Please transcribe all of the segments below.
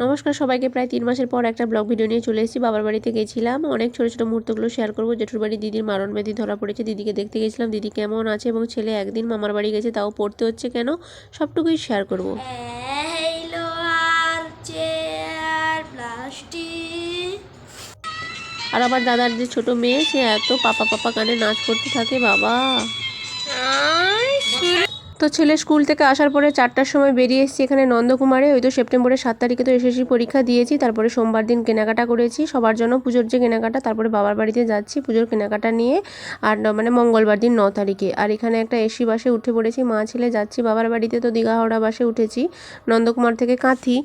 নমস্কার সবাইকে। প্রায় তিন মাসের পর একটা ব্লগ ভিডিও নিয়ে চলে এসেছি। বাবার বাড়িতে গেছিলাম। অনেক ছোটো ছোটো মুহূর্তগুলো শেয়ার করব। জেঠুর বাড়ি দিদির মারণ ব্যাধি ধরা পড়েছে। দিদিকে দেখতে গেছিলাম। দিদি কেমন আছে এবং ছেলে একদিন মামার বাড়ি গেছে তাও পড়তে হচ্ছে কেন? সবটুকুই শেয়ার করব। আর আমার দাদার যে ছোট মেয়ে সে এত পাপা পাপা কানে নাচ করতে থাকে বাবা। তো ছেলে স্কুল থেকে আসার পরে চারটার সময় বেরিয়ে এসেছি এখানে নন্দকুমারে। ওই তো সেপ্টেম্বরের সাত তারিখে তো এসএসসি পরীক্ষা দিয়েছি, তারপরে সোমবার দিন কেনাকাটা করেছি। সবার জন্য পুজোর যে কেনাকাটা, তারপরে বাবার বাড়িতে যাচ্ছি পুজোর কেনাকাটা নিয়ে। আর মানে মঙ্গলবার দিন ন তারিখে। আর এখানে একটা এসি বাসে উঠে পড়েছি, মা ছেলে যাচ্ছি, বাবার বাড়িতে তো দীঘা হাওড়া বাসে উঠেছি, নন্দকুমার থেকে কাঁথি।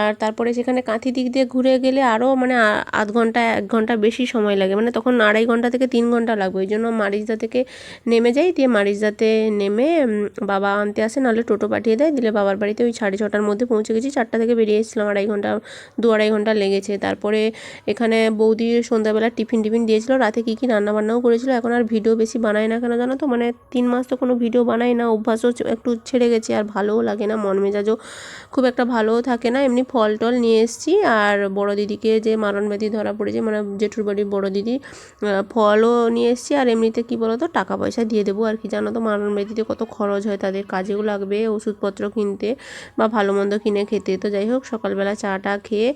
আর তারপরে সেখানে কাঁথি দিক দিয়ে ঘুরে গেলে আরও মানে আধ ঘণ্টা, এক ঘণ্টা বেশি সময় লাগে। মানে তখন আড়াই ঘণ্টা থেকে তিন ঘণ্টা লাগবে। ওই জন্য মারিজদা থেকে নেমে যাই, দিয়ে মারিজদাতে নেমে বাবা আনতে আসে, নাহলে টোটো পাঠিয়ে দেয়, দিলে বাবার বাড়িতে ওই সাড়ে ছটার মধ্যে পৌঁছে গেছি। চারটা থেকে বেরিয়ে এসেছিলাম, আড়াই ঘণ্টা, দু আড়াই ঘণ্টা লেগেছে। তারপরে এখানে বৌদি সন্ধ্যাবেলা টিফিন টিফিন দিয়েছিল, রাতে কী কী রান্না বান্নাও করেছিল। এখন আর ভিডিও বেশি বানাই না কেন জানো তো? মানে তিন মাস তো কোনো ভিডিও বানাই না, অভ্যাসও একটু ছেড়ে গেছে, আর ভালোও লাগে না, মন মেজাজও খুব একটা ভালোও থাকে না। এমনি ফল টল নিয়ে এসেছি, আর বড় দিদিকে যে মারণ ব্যাধি ধরা পড়েছে মানে জেঠুর বাড়ির বড় দিদি ফলও নিয়ে এসেছি। আর এমনিতে কী বলো তো টাকা পয়সা দিয়ে দেবো, আর কি জানো তো, মারণ ব্যাধিতে কত খরচ হয় তাদের কাজেও লাগবে, ওষুধপত্র কিনতে বা ভালো মন্দ কিনে খেতে। তো যাই হোক, সকালবেলা চাটা খেয়ে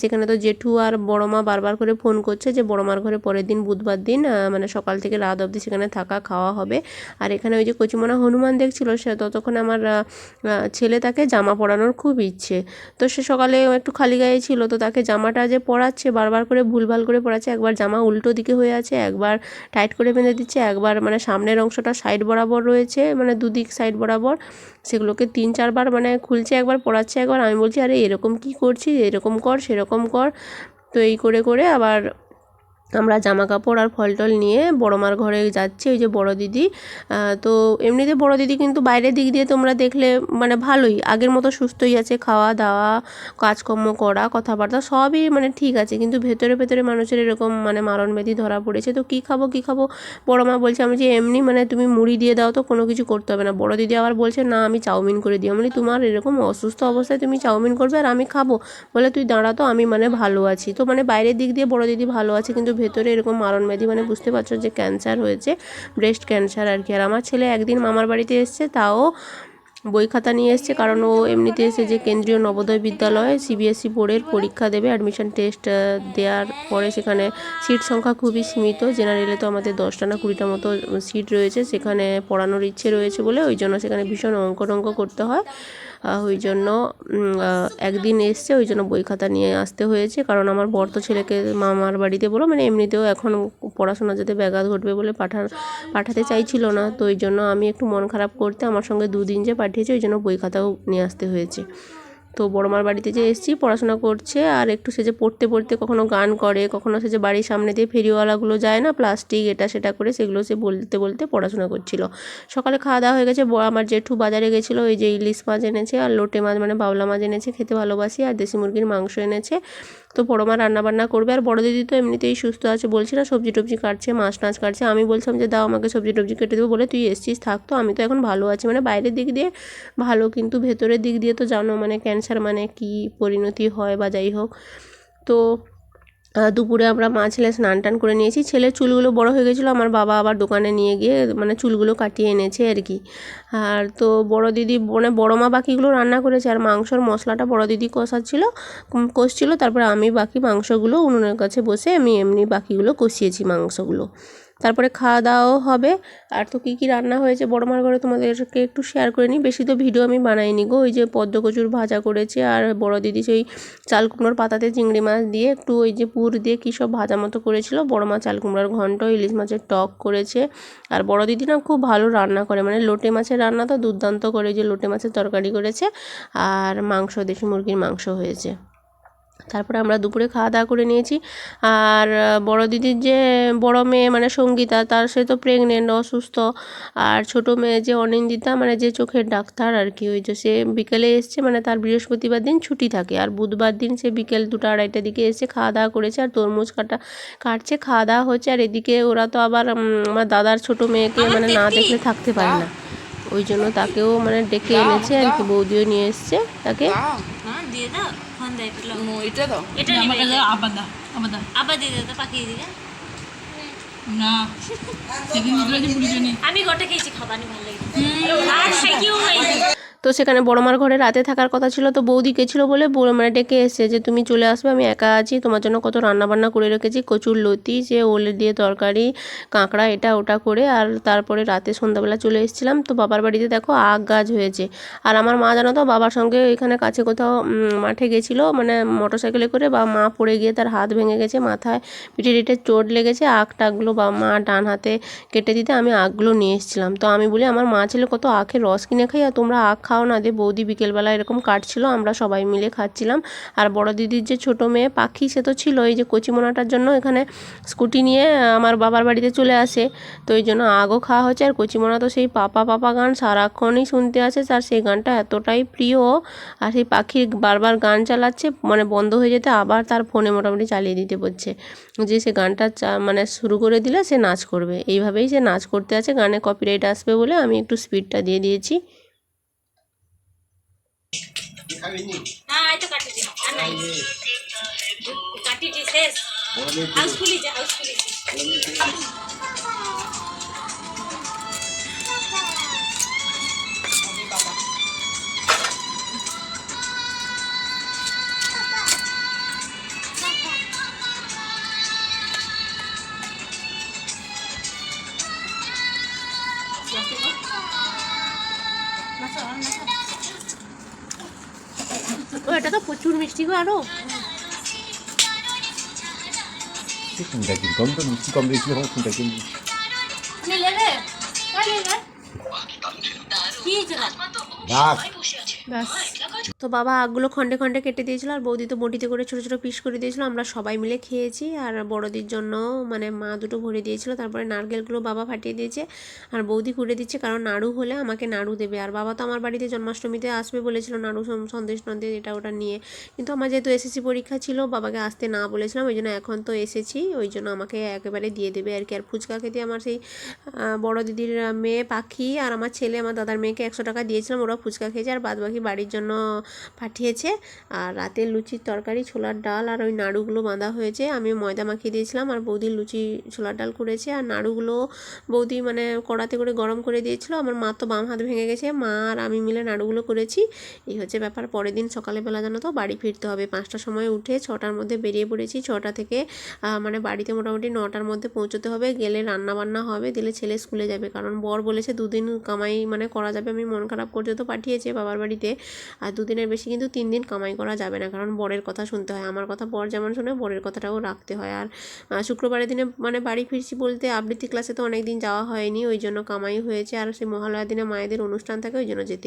সেখানে তো জেঠু আর বড় মা বারবার করে ফোন করছে যে, বড় মার ঘরে পরের দিন বুধবার দিন মানে সকাল থেকে রাত অবধি সেখানে থাকা, খাওয়া হবে। আর এখানে ওই যে কচিমনা হনুমান দেখছিল, সে ততক্ষণ আমার ছেলে তাকে জামা পরানোর খুব ইচ্ছে। তো সে সকালে একটু খালি গায়ে ছিল, তো তাকে জামাটা যে পরাচ্ছে, বারবার করে ভুলভাল করে পরাচ্ছে, একবার জামা উল্টো দিকে হয়ে আছে, একবার টাইট করে বেঁধে দিচ্ছে, একবার মানে সামনের অংশটা সাইড বরাবর রয়েছে মানে দুদিক সাইড বরাবর, সেগুলোকে তিন, চারবার মানে খুলছে একবার, পড়াচ্ছে একবার। আমি বলছি, আরে, এরকম কি করছিস? এরকম কর, সেরকম কর। তো এই করে করে আবার আমরা জামা কাপড় আর ফল টল নিয়ে বড় মার ঘরে যাচ্ছি, ওই যে বড় দিদি। তো এমনিতে বড় দিদি কিন্তু বাইরের দিক দিয়ে তোমরা দেখলে মানে ভালোই, আগের মতো সুস্থই আছে, খাওয়া দাওয়া, কাজকর্ম করা, কথাবার্তা সবই মানে ঠিক আছে, কিন্তু ভেতরে ভেতরে মানুষের এরকম মানে মারণ ব্যাধি ধরা পড়েছে। তো কী খাব কী খাব? বড় মা বলছে, আমি যে এমনি মানে তুমি মুড়ি দিয়ে দাও তো, কোনো কিছু করতে হবে না। বড় দিদি আবার বলছে, না, আমি চাউমিন করে দিই। আমি তোমার এরকম অসুস্থ অবস্থায় তুমি চাউমিন করবে আর আমি খাব? বলে, তুই দাঁড়া তো, আমি মানে ভালো আছি। তো মানে বাইরের দিক দিয়ে বড় দিদি ভালো আছে, কিন্তু ভেতরে এরকম মারণ ব্যাধি মানে বুঝতে পারছ যে ক্যান্সার হয়েছে ব্রেস্ট ক্যান্সার আর কি। আর আমার ছেলে একদিন মামার বাড়িতে এসছে, তাও বই খাতা নিয়ে এসছে, কারণ ও এমনিতে এসে যে কেন্দ্রীয় নবোদয় বিদ্যালয়ে সিবিএসসি বোর্ডের পরীক্ষা দেবে অ্যাডমিশন টেস্ট দেওয়ার পরে সেখানে সিট সংখ্যা খুবই সীমিত। জেনারেলে তো আমাদের দশটা না কুড়িটা মতো সিট রয়েছে, সেখানে পড়ানোর ইচ্ছে রয়েছে বলে, ওই জন্য সেখানে ভীষণ অঙ্ক টঙ্ক করতে হয়। ওই জন্য একদিন এসছে, ওই জন্য বই খাতা নিয়ে আসতে হয়েছে। কারণ আমার বর তো ছেলেকে মামার বাড়িতে বলো মানে এমনিতেও এখন পড়াশোনা যাতে ব্যাঘাত ঘটবে বলে পাঠা, পাঠাতে চাইছিল না। তো ওই জন্য আমি একটু মন খারাপ করতে, আমার সঙ্গে দুদিন যে পাঠিয়েছি, ওই জন্য বই খাতাও নিয়ে আসতে হয়েছে। তো বড়মার বাড়িতে যে এসেছি, পড়াশোনা করছে আর একটু সে যে পড়তে পড়তে কখনো গান করে, কখনো সে যে বাড়ির সামনে দিয়ে ফেরিওয়ালাগুলো যায় না, প্লাস্টিক, এটা সেটা করে সেগুলো সে বলতে বলতে পড়াশোনা করছিল। সকালে খাওয়া দাওয়া হয়ে গেছে আমার জেঠু বাজারে গেছিল ওই যে ইলিশ মাছ এনেছে আর লোটে মাছ মানে বাবলা মাছ এনেছে, খেতে ভালোবাসি, আর দেশি মুরগির মাংস এনেছে। তো বড়ো মা রান্না বান্না করবে আর বড় দিদি তো এমনিতেই সুস্থ আছে, বলছি না সবজি টবজি কাটছে, মাছ টাছ কাটছে। আমি বলছিলাম যে দাও আমাকে সবজি টবজি কেটে দেবো, বলে তুই এসছিস, থাক তো, আমি তো এখন ভালো আছি। মানে বাইরের দিক দিয়ে ভালো, কিন্তু ভেতরের দিক দিয়ে তো জানো মানে ক্যান্সার মানে কি পরিণতি হয় বা যাই হোক। তো দুপুরে আমরা মা ছেলে স্নান টান করে নিয়েছি। ছেলের চুলগুলো বড় হয়ে গেছিল, আমার বাবা আবার দোকানে নিয়ে গিয়ে মানে চুলগুলো কাটিয়ে এনেছে আর কি। আর তো বড় দিদি মানে বড় মা বাকিগুলো রান্না করেছে, আর মাংসর মশলাটা বড় দিদি কষাচ্ছিল কষছিল, তারপরে আমি বাকি মাংসগুলো উনুনের কাছে বসে আমি এমনি বাকিগুলো কষিয়েছি মাংসগুলো। তারপরে খাওয়া দাওয়াও হবে। আর তো কী কী রান্না হয়েছে বড় মার ঘরে তোমাদেরকে একটু শেয়ার করে নিই। বেশি তো ভিডিও আমি বানাইনি গো। ওই যে পদ্ম কচুর ভাজা করেছে আর বড় দিদি সেই চাল কুমড়োর পাতাতে চিংড়ি মাছ দিয়ে একটু ওই যে পুর দিয়ে কী সব ভাজা মতো করেছিল। বড় মা চাল কুমড়োর ঘন্ট, ইলিশ মাছের টক করেছে। আর বড় দিদি না খুব ভালো রান্না করে। মানে লোটে মাছের রান্না তো দুর্দান্ত করে। যে লোটে মাছের তরকারি করেছে। আর মাংস, দেশি মুরগির মাংস হয়েছে। তারপরে আমরা দুপুরে খাওয়া দাওয়া করে নিয়েছি। আর বড় দিদির যে বড় মেয়ে মানে সঙ্গীতা, তার সে তো প্রেগনেন্ট অসুস্থ। আর ছোট মেয়ে যে অনিন্দিতা মানে যে চোখের ডাক্তার আর কি, ওই যে সে বিকেলে এসছে মানে তার বৃহস্পতিবার দিন ছুটি থাকে। আর বুধবার দিন সে বিকেল দুটো, আড়াইটার দিকে এসে খাওয়া দাওয়া করেছে, আর তরমুজ কাটা, কাটছে খাওয়া দাওয়া হচ্ছে। আর এদিকে ওরা তো আবার আমার দাদার ছোট মেয়েকে মানে না দেখলে থাকতে পারে না। ওই জন্য তাকেও মানে ডেকে এনেছে আর কি, বৌদিও নিয়ে এসছে তাকে। দিয়ে দাও। দেয় পেল এটা দাও এটা আমার কাছে পাকিয়ে না সেদিন আমি গোটা খেয়েছি খাবানি ভালো লাগে আর খাইকিও নাই তো সেখানে বড়মার ঘরে রাতে থাকার কথা ছিল, তো বৌদি গেছিল বলে বৌ- মানে ডেকে এসছে যে তুমি চলে আসবে, আমি একা আছি, তোমার জন্য কত রান্না বান্না করে রেখেছি, কচুর লতি, যে ওলে দিয়ে তরকারি, কাঁকড়া, এটা ওটা করে, আর তারপরে রাতে সন্ধ্যাবেলা চলে এসেছিলাম, তো বাবার বাড়িতে দেখো আগ গাছ হয়েছে। আর আমার মা জানো তো, বাবার সঙ্গে এখানে কাছে কোথাও মাঠে গেছিল মানে মোটর সাইকেলে করে বা মা পড়ে গিয়ে তার হাত ভেঙে গেছে, মাথায় পিঠে টিঠে চোট লেগেছে আগ টাগগুলো বা মা ডান হাতে কেটে দিতে আমি আগগুলো নিয়ে এসেছিলাম। তো আমি বলি, আমার মা ছেলে কত আখের রস কিনে খাই আর তোমরা আখ খাও না দিয়ে বৌদি বিকেলবেলা এরকম কাটছিল, আমরা সবাই মিলে খাচ্ছিলাম। আর বড় দিদির যে ছোট মেয়ে পাখি, সে তো ছিল, এই যে কচিমোনাটার জন্য এখানে স্কুটি নিয়ে আমার বাবার বাড়িতে চলে আসে। তো এই জন্য আগও খাওয়া হচ্ছে, আর কচিমোনা তো সেই পাপা পাপা গান সারাক্ষণই শুনতে আছে তার সেই গানটা এতটাই প্রিয়। আর সেই পাখির বারবার গান চালাচ্ছে মানে বন্ধ হয়ে যেতে আবার তার ফোনে মোটামুটি চালিয়ে দিতে বলছে। যে সে গানটা মানে শুরু করে দিলে সে নাচ করবে। এইভাবেই সে নাচ করতে আছে, গানে কপিরাইট আসবে বলে আমি একটু স্পিডটা দিয়ে দিয়েছি। হ্যাঁ এই তো কাটি দি আর নাই কাটি দি শেষ হাউসফুলি যা হাউসফুলি ও এটা তো প্রচুর মিষ্টি গো আরও। কোনটা কি কম তো মিষ্টি কম বেশি হোক কোনটা কি নিলে রে কালি রে কি ব্যাস তো বাবা আগগুলো খন্ডে খন্ডে কেটে দিয়েছিল আর বৌদি তো বটিতে করে ছোটো ছোটো পিস করে দিয়েছিল। আমরা সবাই মিলে খেয়েছি আর বড়দির জন্য মানে মা দুটো ভরে দিয়েছিল। তারপরে নারকেলগুলো বাবা ফাটিয়ে দিয়েছে আর বৌদি কুড়ে দিচ্ছে কারণ নাড়ু হলে আমাকে নাড়ু দেবে। আর বাবা তো আমার বাড়িতে জন্মাষ্টমীতে আসবে বলেছিল নাড়ু সন্দেশ টন্দেশ এটা ওটা নিয়ে। কিন্তু আমার যেহেতু এসএসসি পরীক্ষা ছিল, বাবাকে আসতে না বলেছিলাম, ওই জন্য এখন তো এসেছি ওই জন্য আমাকে একেবারে দিয়ে দেবে আর কি। আর ফুচকা খেতে আমার সেই বড় দিদির মেয়ে পাখি আর আমার ছেলে, আমার দাদার মেয়েকে একশো টাকা দিয়েছিলাম, ওরা ফুচকা খেয়েছে আর বাদ বাকি বাড়ির জন্য পাঠিয়েছে। আর রাতে লুচির তরকারি, ছোলার ডাল আর ওই নাড়ুগুলো বাঁধা হয়েছে। আমি ময়দা মাখিয়ে দিয়েছিলাম আর বৌদির লুচি, ছোলার ডাল করেছে। আর নাড়ুগুলো বৌদি মানে কড়াতে করে গরম করে দিয়েছিল। আমার মা তো বাম হাত ভেঙে গেছে। মা আর আমি মিলে নাড়ুগুলো করেছি। এই হচ্ছে ব্যাপার। পরের দিন সকালবেলা জানো তো বাড়ি ফিরতে হবে। পাঁচটার সময় উঠে ছটার মধ্যে বেরিয়ে পড়েছি। ছটা থেকে মানে বাড়িতে মোটামুটি নটার মধ্যে পৌঁছতে হবে। গেলে রান্না বান্না হবে। দিলে ছেলে স্কুলে যাবে। কারণ বর বলেছে দুদিন কামাই মানে করা যাবে। আমি মন খারাপ করতে তো পাঠিয়েছে বাবার বাড়িতে। আর দুদিনের বেশি কিন্তু তিন দিন কামাই করা যাবে না। কারণ বরের কথা শুনতে হয়। আমার কথা বর যেমন শুনে, বরের কথাটাও রাখতে হয়। আর শুক্রবারের দিনে মানে বাড়ি ফিরছি বলতে আবৃত্তি ক্লাসে তো অনেক দিন যাওয়া হয়নি, ওই জন্য কামাই হয়েছে। আর সেই মহালয়ার দিনে মায়েদের অনুষ্ঠান থাকে, ওই জন্য যেতেই